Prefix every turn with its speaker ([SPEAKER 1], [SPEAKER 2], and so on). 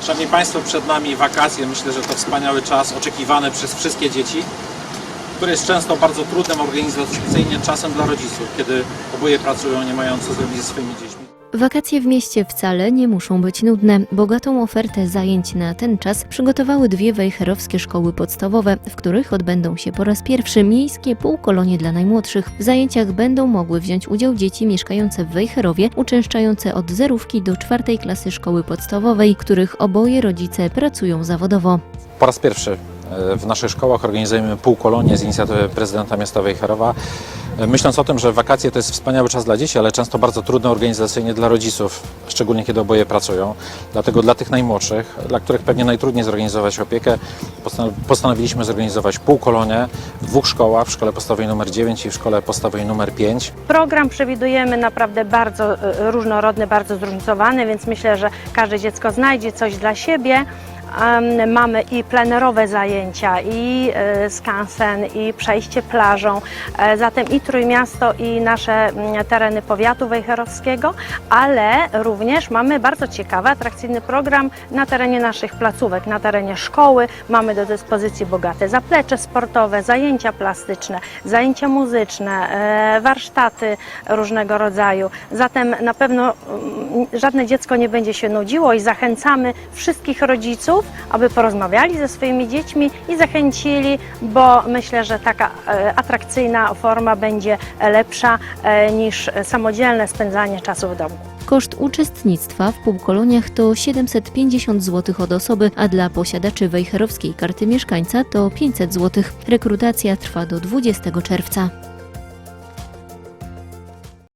[SPEAKER 1] Szanowni Państwo, przed nami wakacje. Myślę, że to wspaniały czas oczekiwany przez wszystkie dzieci, który jest często bardzo trudnym organizacyjnie czasem dla rodziców, kiedy oboje pracują, nie mają co zrobić ze swoimi dziećmi.
[SPEAKER 2] Wakacje w mieście wcale nie muszą być nudne. Bogatą ofertę zajęć na ten czas przygotowały dwie wejherowskie szkoły podstawowe, w których odbędą się po raz pierwszy miejskie półkolonie dla najmłodszych. W zajęciach będą mogły wziąć udział dzieci mieszkające w Wejherowie, uczęszczające od zerówki do czwartej klasy szkoły podstawowej, których oboje rodzice pracują zawodowo.
[SPEAKER 1] Po raz pierwszy w naszych szkołach organizujemy półkolonie z inicjatywy prezydenta miasta Wejherowa. E, Myśląc o tym, że wakacje to jest wspaniały czas dla dzieci, ale często bardzo trudny organizacyjnie dla rodziców, szczególnie kiedy oboje pracują. Dlatego dla tych najmłodszych, dla których pewnie najtrudniej zorganizować opiekę, postanow- postanowiliśmy zorganizować półkolonie w dwóch szkołach, w szkole podstawowej numer 9 i w szkole podstawowej numer 5.
[SPEAKER 3] Program przewidujemy naprawdę bardzo e, różnorodny, bardzo zróżnicowany, więc myślę, że każde dziecko znajdzie coś dla siebie. Mamy i plenerowe zajęcia, i e, skansen, i przejście plażą, e, zatem i Trójmiasto, i nasze mm, tereny powiatu wejherowskiego, ale również mamy bardzo ciekawy, atrakcyjny program na terenie naszych placówek, na terenie szkoły. Mamy do dyspozycji bogate zaplecze sportowe, zajęcia plastyczne, zajęcia muzyczne, e, warsztaty różnego rodzaju. Zatem na pewno mm, żadne dziecko nie będzie się nudziło i zachęcamy wszystkich rodziców, aby porozmawiali ze swoimi dziećmi i zachęcili, bo myślę, że taka e, atrakcyjna forma będzie lepsza e, niż samodzielne spędzanie czasu w domu.
[SPEAKER 2] Koszt uczestnictwa w półkoloniach to 750 zł od osoby, a dla posiadaczy wejherowskiej karty mieszkańca to 500 zł. Rekrutacja trwa do 20 czerwca.